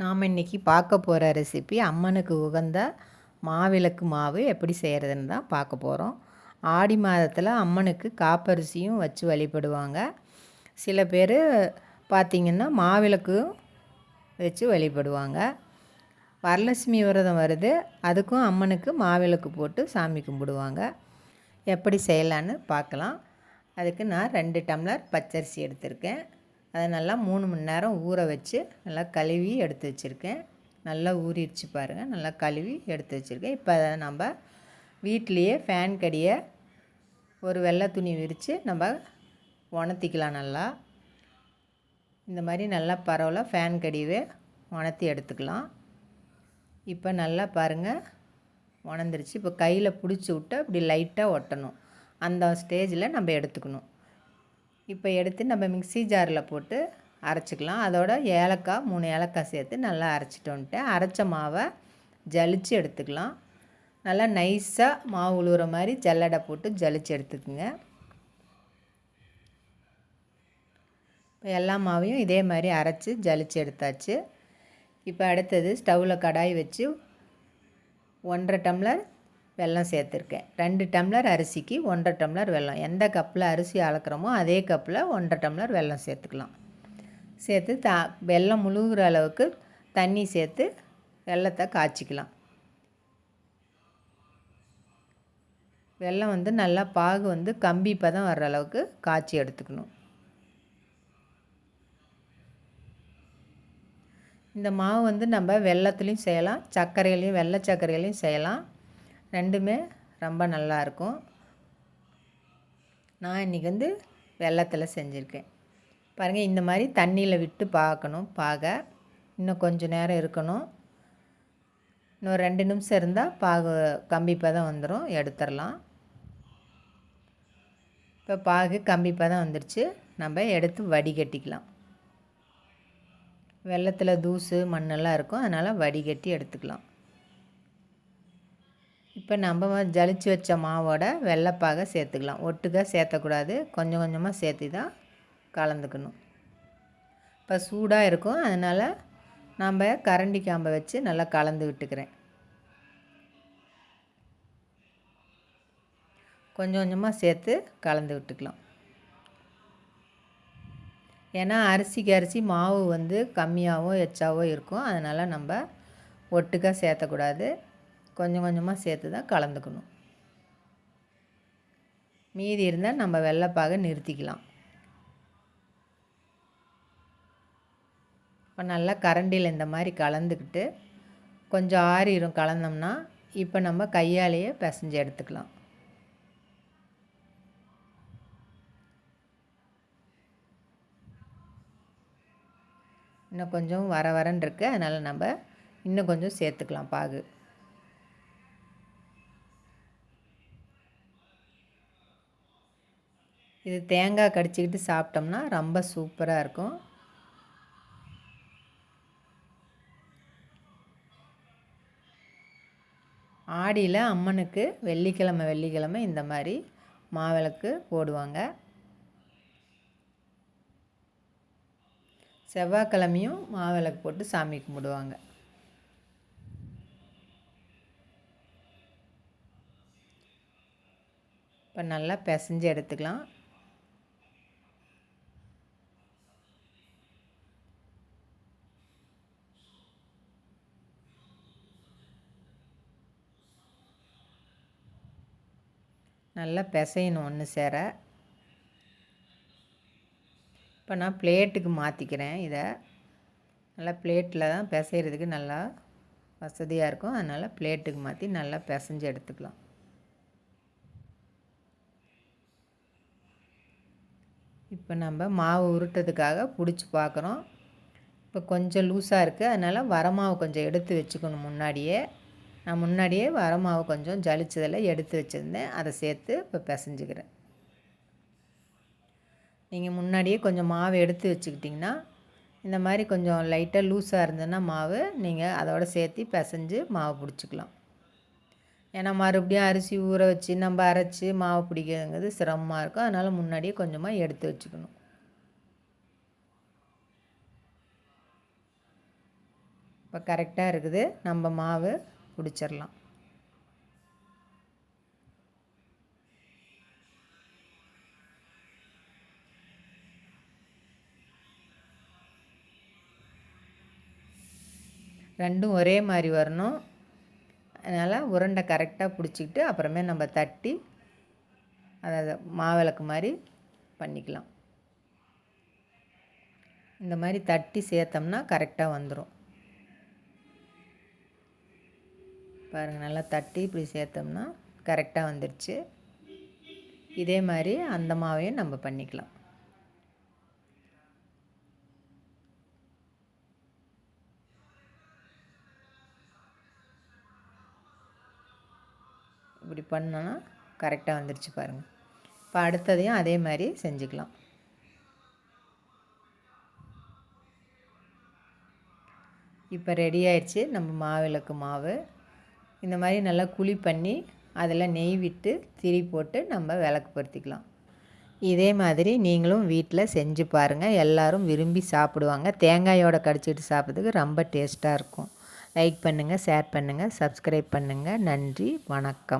நாம் இன்றைக்கி பார்க்க போகிற ரெசிபி அம்மனுக்கு உகந்த மாவிளக்கு மாவு எப்படி செய்கிறதுன்னு தான் பார்க்க போகிறோம். ஆடி மாதத்தில் அம்மனுக்கு காப்பரிசியும் வச்சு வழிபடுவாங்க. சில பேர் பார்த்திங்கன்னா மாவிளக்கும் வச்சு வழிபடுவாங்க. வரலட்சுமி விரதம் வருது அதுக்கும் அம்மனுக்கு மாவிளக்கு போட்டு சாமி கும்பிடுவாங்க. எப்படி செய்யலான்னு பார்க்கலாம். அதுக்கு நான் ரெண்டு டம்ளர் பச்சரிசி எடுத்திருக்கேன். அதை நல்லா மூணு மணி நேரம் ஊற வச்சு நல்லா கழுவி எடுத்து வச்சுருக்கேன். நல்லா ஊறிடுச்சு பாருங்கள் நல்லா கழுவி எடுத்து வச்சுருக்கேன். இப்போ அதை நம்ம வீட்டிலையே ஃபேன் கடியை ஒரு வெள்ளை துணி விரித்து நம்ம உணர்த்திக்கலாம் நல்லா. இந்த மாதிரி நல்லா பரவலாக ஃபேன் கடிவே உணர்த்தி எடுத்துக்கலாம். இப்போ நல்லா பாருங்கள் உணர்ந்துருச்சு. இப்போ கையில் பிடிச்சி விட்டு அப்படி லைட்டாக ஒட்டணும். அந்த ஸ்டேஜில் நம்ம எடுத்துக்கணும். இப்போ எடுத்து நம்ம மிக்சி ஜாரில் போட்டு அரைச்சிக்கலாம். அதோட ஏலக்காய் மூணு ஏலக்காய் சேர்த்து நல்லா அரைச்சிட்டு அரைச்ச மாவை ஜலிச்சு எடுத்துக்கலாம். நல்லா நைஸாக மாவு உழுவுற மாதிரி ஜல்லடை போட்டு ஜலிச்சு எடுத்துக்குங்க. இப்போ எல்லா மாவையும் இதே மாதிரி அரைச்சி ஜலிச்சு எடுத்தாச்சு. இப்போ அடுத்தது ஸ்டவ்வில் கடாய் வச்சு ஒன்றரை டம்ளர் வெல்லம் சேர்த்துருக்கேன். ரெண்டு டம்ளர் அரிசிக்கு ஒன்றரை டம்ளர் வெல்லம். எந்த கப்பில் அரிசி அளக்குறோமோ அதே கப்பில் ஒன்றரை டம்ளர் வெல்லம் சேர்த்துக்கலாம். சேர்த்து தா வெல்லம் முழுகிற அளவுக்கு தண்ணி சேர்த்து வெள்ளத்தை காய்ச்சிக்கலாம். வெள்ளம் வந்து நல்லா பாகு வந்து கம்பி பதம் வர்ற அளவுக்கு காய்ச்சி எடுத்துக்கணும். இந்த மாவு வந்து நம்ம வெள்ளத்துலேயும் செய்யலாம். சர்க்கரையிலையும் வெள்ளை சர்க்கரையிலையும் செய்யலாம். ரெண்டுமே ரொம்ப நல்லாயிருக்கும். நான் இன்றைக்கி வந்து வெள்ளத்தில் செஞ்சுருக்கேன். பாருங்கள் இந்த மாதிரி தண்ணியில் விட்டு பார்க்கணும் பாக. இன்னும் கொஞ்சம் நேரம் இருக்கணும். இன்னும் ரெண்டு நிமிஷம் இருந்தால் பாகு கம்பிப்பாக தான் வந்துடும் எடுத்துடலாம். இப்போ பாகு கம்பிப்பாக தான் வந்துடுச்சு நம்ம எடுத்து வடிகட்டிக்கலாம். வெள்ளத்தில் தூசு மண்ணெல்லாம் இருக்கும். அதனால் வடிகட்டி எடுத்துக்கலாம். இப்போ நம்ம ஜலிச்சு வச்ச மாவோட வெள்ளைப்பாக சேர்த்துக்கலாம். ஒட்டுக்காக சேர்த்தக்கூடாது. கொஞ்சம் கொஞ்சமாக சேர்த்து தான் கலந்துக்கணும். இப்போ சூடாக இருக்கும். அதனால் நம்ம கரண்டி காம்பை வச்சு நல்லா கலந்து விட்டுக்கிறேன். கொஞ்சம் கொஞ்சமாக சேர்த்து கலந்து விட்டுக்கலாம். ஏன்னா அரிசிக்கு அரிசி மாவு வந்து கம்மியாகவோ எச்சாவோ இருக்கும். அதனால் நம்ம ஒட்டுக்காக சேர்த்தக்கூடாது. கொஞ்சம் கொஞ்சமாக சேர்த்து தான் கலந்துக்கணும். மீதி இருந்தால் நம்ம வெள்ளைப்பாக நிறுத்திக்கலாம். இப்போ நல்லா கரண்டியில் இந்த மாதிரி கலந்துக்கிட்டு கொஞ்சம் ஆறிடும் கலந்தோம்னா இப்போ நம்ம கையாலேயே பிசைஞ்சு எடுத்துக்கலாம். இன்னும் கொஞ்சம் வர வரன்னு இருக்குது அதனால் நம்ம இன்னும் கொஞ்சம் சேர்த்துக்கலாம் பாகு. இது தேங்காய் கடிச்சிக்கிட்டு சாப்பிட்டோம்னா ரொம்ப சூப்பராக இருக்கும். ஆடியில் அம்மனுக்கு வெள்ளிக்கிழமை வெள்ளிக்கிழமை இந்த மாதிரி மாவிளக்கு போடுவாங்க. செவ்வாய்க்கிழமையும் மாவிளக்கு போட்டு சாமி கும்பிடுவாங்க. இப்போ நல்லா பிசைஞ்சு எடுத்துக்கலாம். நல்லா பிசையணும் ஒன்று சேர. இப்போ நான் பிளேட்டுக்கு மாற்றிக்கிறேன் இதை. நல்லா பிளேட்டில் தான் பிசைகிறதுக்கு நல்லா வசதியாக இருக்கும். அதனால் பிளேட்டுக்கு மாற்றி நல்லா பிசைஞ்சு எடுத்துக்கலாம். இப்போ நம்ம மாவு உருட்டதுக்காக பிடிச்சி பார்க்குறோம். இப்போ கொஞ்சம் லூஸாக இருக்குது. அதனால் வரமாவை கொஞ்சம் எடுத்து வச்சுக்கணும் முன்னாடியே. நான் முன்னாடியே வரமாவு கொஞ்சம் ஜலிச்சதில் எடுத்து வச்சுருந்தேன். அதை சேர்த்து இப்போ பிசைஞ்சுக்கிறேன். நீங்கள் முன்னாடியே கொஞ்சம் மாவு எடுத்து வச்சுக்கிட்டிங்கன்னா இந்த மாதிரி கொஞ்சம் லைட்டாக லூஸாக இருந்ததுன்னா மாவு நீங்கள் அதோடு சேர்த்து பிசைஞ்சு மாவு பிடிச்சிக்கலாம். ஏன்னா மறுபடியும் அரிசி ஊற வச்சு நம்ம அரைச்சி மாவு பிடிக்கிறதுங்கிறது சிரமமாக இருக்கும். அதனால் முன்னாடியே கொஞ்சமாக எடுத்து வச்சுக்கணும். இப்போ கரெக்டாக இருக்குது. நம்ம மாவு குடிச்சிடலாம் ரெண்டும் ஒரே மாதிரி வரணும். அதனால் உருண்டை கரெக்டாக பிடிச்சிக்கிட்டு அப்புறமே நம்ம தட்டி அதை மாவிளக்கு மாதிரி பண்ணிக்கலாம். இந்த மாதிரி தட்டி சேர்த்தோம்னா கரெக்டாக வந்துடும் பாருங்கள் நல்லா தட்டி இப்படி சேர்த்தோம்னா கரெக்டாக வந்துடுச்சு இதே மாதிரி அந்த மாவையும் நம்ம பண்ணிக்கலாம். இப்படி பண்ணோன்னா கரெக்டாக வந்துடுச்சு பாருங்கள் இப்போ அடுத்ததையும் அதே மாதிரி செஞ்சுக்கலாம். இப்போ ரெடி ஆயிடுச்சு நம்ம மாவிளக்கு மாவு. இந்த மாதிரி நல்லா குழி பண்ணி அதில் நெய் விட்டு திரி போட்டு நம்ம விளக்கு பொருத்திக்கலாம் இதே மாதிரி நீங்களும் வீட்டில் செஞ்சு பாருங்கள் எல்லோரும் விரும்பி சாப்பிடுவாங்க. தேங்காயோட கடிச்சிட்டு சாப்பிட்றதுக்கு ரொம்ப டேஸ்ட்டாக இருக்கும். லைக் பண்ணுங்கள் ஷேர் பண்ணுங்கள் சப்ஸ்கிரைப் பண்ணுங்கள் நன்றி வணக்கம்.